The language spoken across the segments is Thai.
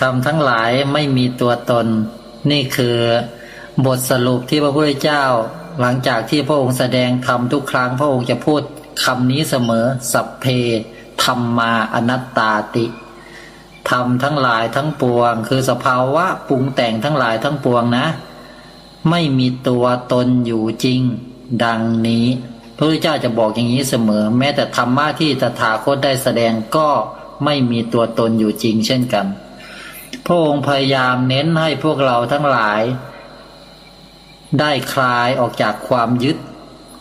ธรรมทั้งหลายไม่มีตัวตน นี่คือบทสรุปที่พระพุทธเจ้า หลังจากที่พระองค์แสดงธรรมทุกครั้งพระองค์จะพูดคำนี้เสมอ สัพเพธรรมมาอนัตตาติธรรมทั้งหลายทั้งปวง คือสภาวะปรุงแต่งทั้งหลายทั้งปวงนะ ไม่มีตัวตนอยู่จริง ดังนี้พระพุทธเจ้าจะบอกอย่างนี้เสมอ แม้แต่ธรรมะที่ตถาคตได้แสดงก็ไม่มีตัวตนอยู่จริงเช่นกัน พระองค์พยายามเน้นให้พวกเราทั้งหลาย ได้คลายออกจากความยึด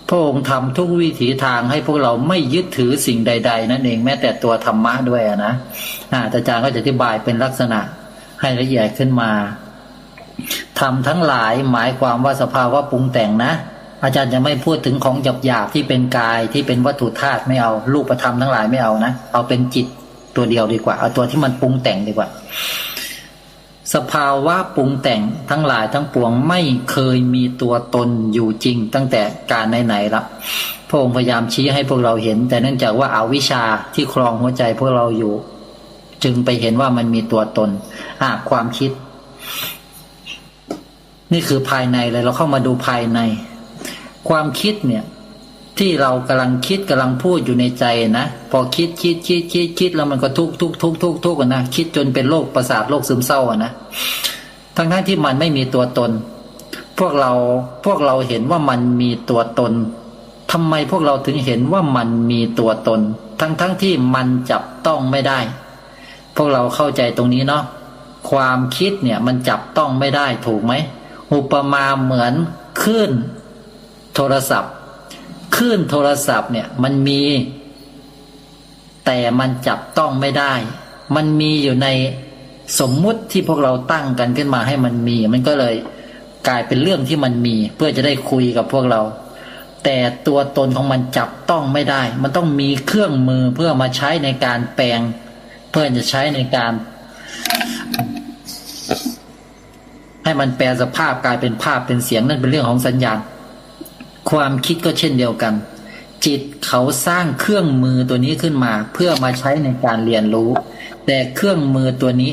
พระองค์ทำทุกวิถีทางให้พวกเราไม่ยึดถือสิ่งใด ๆ นั่นเองแม้แต่ตัวธรรมะด้วยนะอาจารย์ก็จะอธิบายเป็นลักษณะให้ละเอียดขึ้นมาทำทั้งหลายหมายความว่าสภาวะปรุงแต่งนะ อาจารย์จะไม่พูดถึงของหยาบๆที่เป็นกายที่เป็นวัตถุธาตุไม่เอารูปธรรมทั้งหลายไม่เอานะเอาเป็นจิตตัวเดียวดีกว่า เอาตัวที่มันปรุงแต่งดีกว่า สภาวะปรุงแต่งทั้งหลายทั้งปวงไม่เคยมีตัวตนอยู่จริง ตั้งแต่การไหนๆละพระองค์พยายามชี้ให้พวกเราเห็น แต่เนื่องจากว่าอาวิชชาที่ครองหัวใจพวกเราอยู่ จึงไปเห็นว่ามันมีตัวตนอ่าความคิด นี่คือภายในเลยเราเข้ามาดูภายใน ความคิดเนี่ย ที่เรากำลังคิดกำลังพูดอยู่ในใจนะ พอคิดคิดคิดคิดคิดแล้วมันก็ทุกทุกทุกทุกทุกนะคิดจนเป็นโรคประสาทโรคซึมเศร้านะทั้งทั้งที่มันไม่มีตัวตน พวกเราพวกเราเห็นว่ามันมีตัวตนทำไมพวกเราถึงเห็นว่ามันมีตัวตน ทั้งทั้งที่มันจับต้องไม่ได้ พวกเราเข้าใจตรงนี้เนาะความคิดเนี่ยมันจับต้องไม่ได้ถูกไหมอุปมาเหมือนคลื่นโทรศัพท์ คลื่นโทรศัพท์เนี่ยมันมี แต่มันจับต้องไม่ได้ มันมีอยู่ในสมมุติที่พวกเราตั้งกันขึ้นมาให้มันมี มันก็เลยกลายเป็นเรื่องที่มันมี เพื่อจะได้คุยกับพวกเรา แต่ตัวตนของมันจับต้องไม่ได้ มันต้องมีเครื่องมือเพื่อมาใช้ในการแปลง เพื่อจะใช้ในการ ให้มันแปลสภาพกลายเป็นภาพเป็นเสียงนั่นเป็นเรื่องของสัญญาณ ความคิดก็เช่นเดียวกัน จิตเขาสร้างเครื่องมือตัวนี้ขึ้นมา เพื่อมาใช้ในการเรียนรู้ แต่เครื่องมือตัวนี้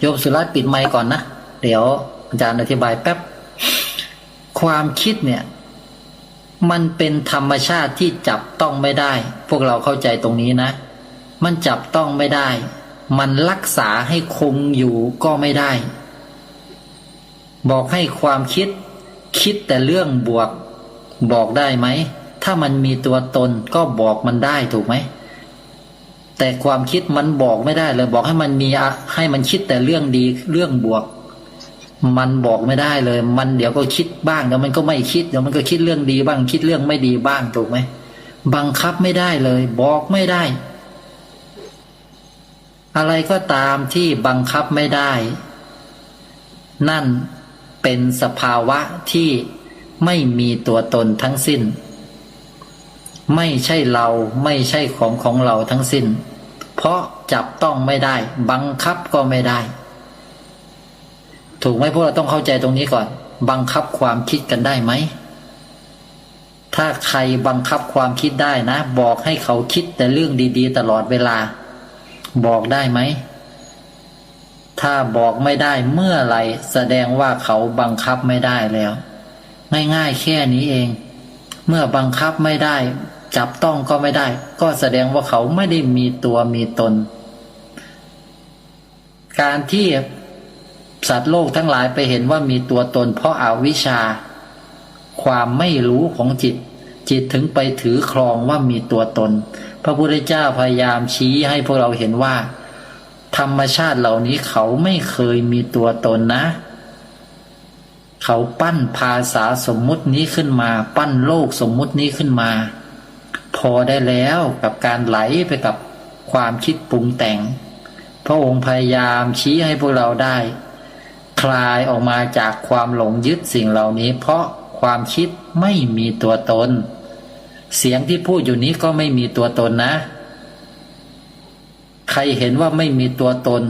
โยมสุรัตปิดไมค์ก่อนนะ เดี๋ยวอาจารย์อธิบายแป๊บ ความคิดเนี่ย มันเป็นธรรมชาติที่จับต้องไม่ได้ พวกเราเข้าใจตรงนี้นะ มันจับต้องไม่ได้ มันรักษาให้คงอยู่ก็ไม่ได้ บอกให้ความคิดคิดแต่เรื่องบวก บอกได้ไหม ถ้ามันมีตัวตนก็บอกมันได้ถูกไหม แต่ความคิดมันบอกไม่ได้เลย บอกให้มันมีให้มันคิดแต่เรื่องดีเรื่องบวก มันบอกไม่ได้เลย มันเดี๋ยวก็คิดบ้างเดี๋ยวมันก็ไม่คิดเดี๋ยวมันก็คิดเรื่องดีบ้างคิดเรื่องไม่ดีบ้างถูกไหมบังคับไม่ได้เลย บอกไม่ได้ อะไรก็ตามที่บังคับไม่ได้ นั่นเป็นสภาวะที่ ไม่มีตัวตนทั้งสิ้น ไม่ใช่เราไม่ใช่ของของเราทั้งสิ้น เพราะจับต้องไม่ได้ บังคับก็ไม่ได้ ถูกไหมพวกเราต้องเข้าใจตรงนี้ก่อน บังคับความคิดกันได้ไหม ถ้าใครบังคับความคิดได้นะ บอกให้เขาคิดแต่เรื่องดี ๆ ตลอดเวลา บอกได้ไหมถ้าบอกไม่ได้เมื่อไรแสดงว่าเขาบังคับไม่ได้แล้ว ง่ายๆแค่นี้เอง เมื่อบังคับไม่ได้ จับต้องก็ไม่ได้ ก็แสดงว่าเขาไม่ได้มีตัวมีตน การที่สัตว์โลกทั้งหลายไปเห็นว่ามีตัวตน เพราะอาวิชชา ความไม่รู้ของจิต จิตถึงไปถือครองว่ามีตัวตน พระพุทธเจ้าพยายามชี้ให้พวกเราเห็นว่า ธรรมชาติเหล่านี้เขาไม่เคยมีตัวตนนะ เขาปั้นภาษาสมมุตินี้ขึ้นมา ปั้นโลกสมมุตินี้ขึ้นมา พอได้แล้วกับการไหลไปกับความคิดปรุงแต่ง พระองค์พยายามชี้ให้พวกเราได้ คลายออกมาจากความหลงยึดสิ่งเหล่านี้ เพราะความคิดไม่มีตัวตน เสียงที่พูดอยู่นี้ก็ไม่มีตัวตนนะ ใครเห็นว่าไม่มีตัวตน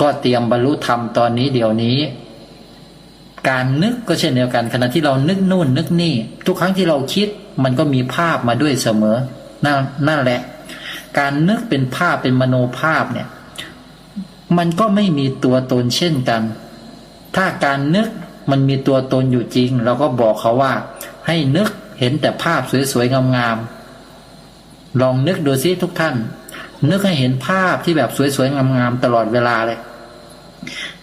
ก็เตรียมบรรลุธรรมตอนนี้เดี๋ยวนี้ การนึกก็เช่นเดียวกัน ขณะที่เรานึกนู่นนึกนี่ ทุกครั้งที่เราคิดมันก็มีภาพมาด้วยเสมอนั่นนั่นแหละ การนึกเป็นภาพเป็นมโนภาพเนี่ย มันก็ไม่มีตัวตนเช่นกัน ถ้าการนึกมันมีตัวตนอยู่จริง เราก็บอกเขาว่า ให้นึกเห็นแต่ภาพสวยๆงามๆลองนึกดูซิทุกท่าน นึกให้เห็นภาพที่แบบสวยๆงามๆตลอดเวลาเลย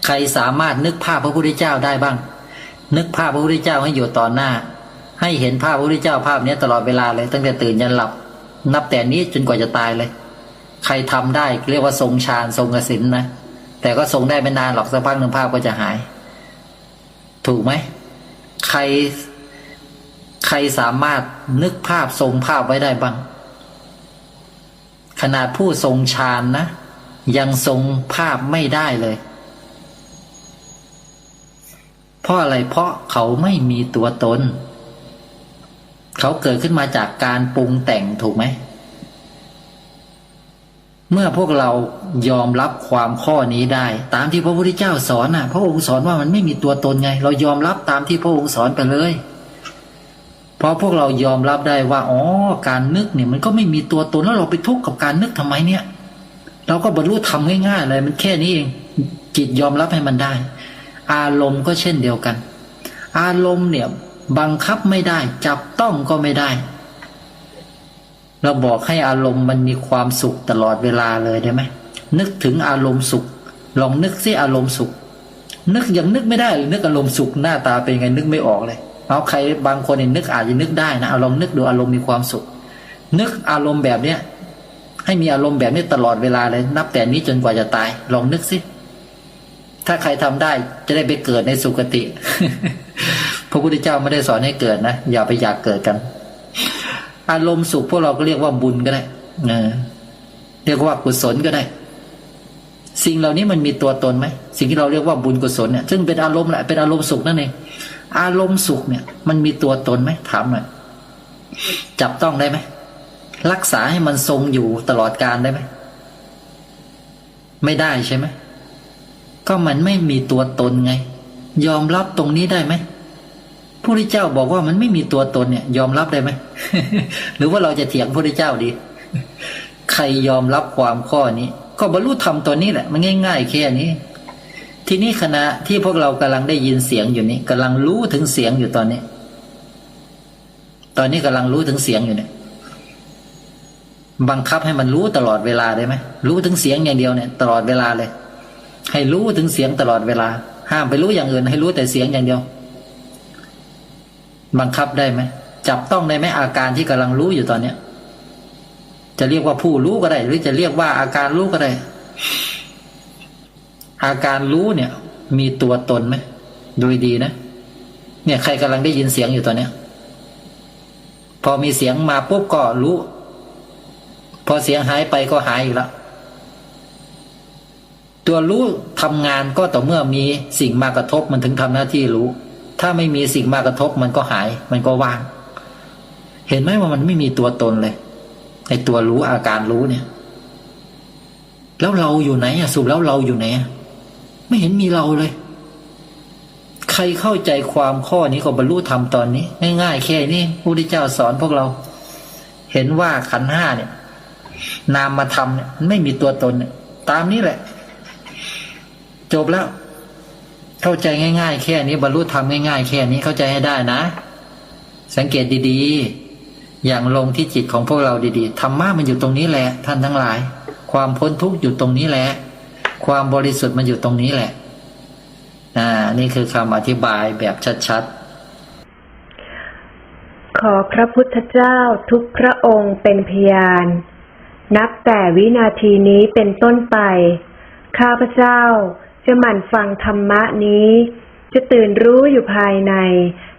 ใครสามารถนึกภาพพระพุทธเจ้าได้บ้าง นึกภาพพระพุทธเจ้าให้อยู่ต่อหน้า ให้เห็นภาพพระพุทธเจ้าภาพนี้ตลอดเวลาเลย ตั้งแต่ตื่นยันหลับ นับแต่นี้จนกว่าจะตายเลย ใครทำได้เรียกว่าทรงฌานทรงกสินนะแต่ก็ทรงได้ไม่นานหรอกสักพักหนึ่งภาพก็จะหาย ถูกไหมใครใครสามารถนึกภาพทรงภาพไว้ได้บ้าง ขนาดผู้ทรงฌานนะ ยังทรงภาพไม่ได้เลย เพราะอะไรเพราะเขาไม่มีตัวตน เขาเกิดขึ้นมาจากการปรุงแต่งถูกไหม เมื่อพวกเรายอมรับความข้อนี้ได้ ตามที่พระพุทธเจ้าสอนน่ะ พระองค์สอนว่ามันไม่มีตัวตนไง เรายอมรับตามที่พระองค์สอนไปเลยพราะพวกเรายอมรับได้ว่าอ๋อการนึกเนี่ยมันก็ไม่มีตัวตนแล้วเราไปทุกข์กับการนึกทำไมเนี่ย เราก็บรรลุทำง่ายๆเลยมันแค่นี้เอง จิตยอมรับให้มันได้ อารมณ์ก็เช่นเดียวกัน อารมณ์เนี่ยบังคับไม่ได้ จับต้องก็ไม่ได้ เราบอกให้อารมณ์มันมีความสุขตลอดเวลาเลยได้ไหมนึกถึงอารมณ์สุข ลองนึกซิอารมณ์สุข นึกยังนึกไม่ได้เลยนึกอารมณ์สุขหน้าตาเป็นไงนึกไม่ออกเลยเอาใครบางคนเนี่ยนึกอาจจะนึกได้นะเอาลองนึกดูอารมณ์มีความสุข นึกอารมณ์แบบเนี้ยให้มีอารมณ์แบบนี้ตลอดเวลาเลย นับแต่นี้จนกว่าจะตาย ลองนึกสิ ถ้าใครทำได้จะได้ไปเกิดในสุคติ พระพุทธเจ้าไม่ได้สอนให้เกิดนะ อย่าไปอยากเกิดกัน อารมณ์สุขพวกเราก็เรียกว่าบุญก็ได้เออเรียกว่ากุศลก็ได้ สิ่งเหล่านี้มันมีตัวตนไหม สิ่งที่เราเรียกว่าบุญกุศลเนี่ย ซึ่งเป็นอารมณ์แหละ เป็นอารมณ์สุขนั่นเอง อารมณ์สุขเนี่ย มันมีตัวตนไหมถามหน่อยจับต้องได้ไหม รักษาให้มันทรงอยู่ตลอดการได้ไหม ไม่ได้ใช่ไหม ก็มันไม่มีตัวตนไง ยอมรับตรงนี้ได้ไหมพระพุทธเจ้าบอกว่ามันไม่มีตัวตนเนี่ย ยอมรับได้ไหมหรือว่าเราจะเถียงพระพุทธเจ้าดี ใครยอมรับความข้อนี้ ก็บรรลุธรรมตัวนี้แหละ มันง่าย ๆ แค่นี้ ทีนี้ขณะที่พวกเรากำลังได้ยินเสียงอยู่นี้กำลังรู้ถึงเสียงอยู่ตอนนี้ ตอนนี้กำลังรู้ถึงเสียงอยู่เนี่ยบังคับให้มันรู้ตลอดเวลาได้ไหมรู้ถึงเสียงอย่างเดียวเนี่ย ตลอดเวลาเลย ให้รู้ถึงเสียงตลอดเวลา ห้ามไปรู้อย่างอื่น ให้รู้แต่เสียงอย่างเดียว บังคับได้ไหมจับต้องได้ไหมอาการที่กำลังรู้อยู่ตอนเนี้ยจะเรียกว่าผู้รู้ก็ได้ หรือจะเรียกว่าอาการรู้ก็ได้ อาการรู้เนี่ย มีตัวตนไหมดูดีนะ เนี่ยใครกำลังได้ยินเสียงอยู่ตอนเนี้ย พอมีเสียงมาปุ๊บก็รู้ พอเสียงหายไปก็หายอีกแล้ว ตัวรู้ทำงานก็ต่อเมื่อมีสิ่งมากระทบมันถึงทำหน้าที่รู้ ถ้าไม่มีสิ่งมากระทบมันก็หาย มันก็ว่าง เห็นไหมว่ามันไม่มีตัวตนเลยไอตัวรู้อาการรู้เนี่ย แล้วเราอยู่ไหนอะสุแล้วเราอยู่ไหนไม่เห็นมีเราเลย ใครเข้าใจความข้อนี้ก็บรรลุธรรมตอนนี้ง่ายๆแค่นี้พระพุทธเจ้าสอนพวกเรา เห็นว่าขันห้าเนี่ย นามมาทำเนี่ยมันไม่มีตัวตนเนี่ยตามนี้แหละ จบแล้ว เข้าใจง่าย ๆ แค่นี้บรรลุธรรมง่ายๆ แค่นี้เข้าใจให้ได้นะ สังเกตดีๆ อย่างลงที่จิตของพวกเราดีๆธรรมะมันอยู่ตรงนี้แหละ ท่านทั้งหลาย ความพ้นทุกข์อยู่ตรงนี้แหละ ความบริสุทธิ์มันอยู่ตรงนี้แหละอ่านี่คือคำอธิบายแบบชัดๆ ขอพระพุทธเจ้าทุกพระองค์เป็นพยาน นับแต่วินาทีนี้เป็นต้นไป ข้าพเจ้า จะหมั่นฟังธรรมะนี้ จะตื่นรู้อยู่ภายใน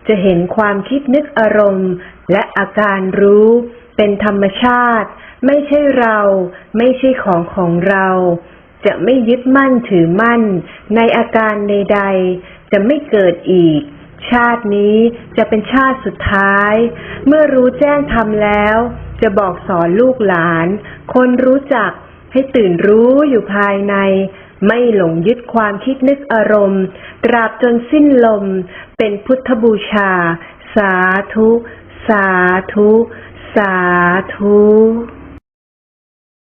จะเห็นความคิดนึกอารมณ์ และอาการรู้ เป็นธรรมชาติ ไม่ใช่เรา ไม่ใช่ของของเรา จะไม่ยึดมั่นถือมั่น ในอาการใดๆจะไม่เกิดอีก ชาตินี้จะเป็นชาติสุดท้าย เมื่อรู้แจ้งทำแล้ว จะบอกสอนลูกหลาน คนรู้จักให้ตื่นรู้อยู่ภายใน ไม่หลงยึดความคิดนึกอารมณ์ ตราบจนสิ้นลม เป็นพุทธบูชา สาธุ สาธุ สาธุ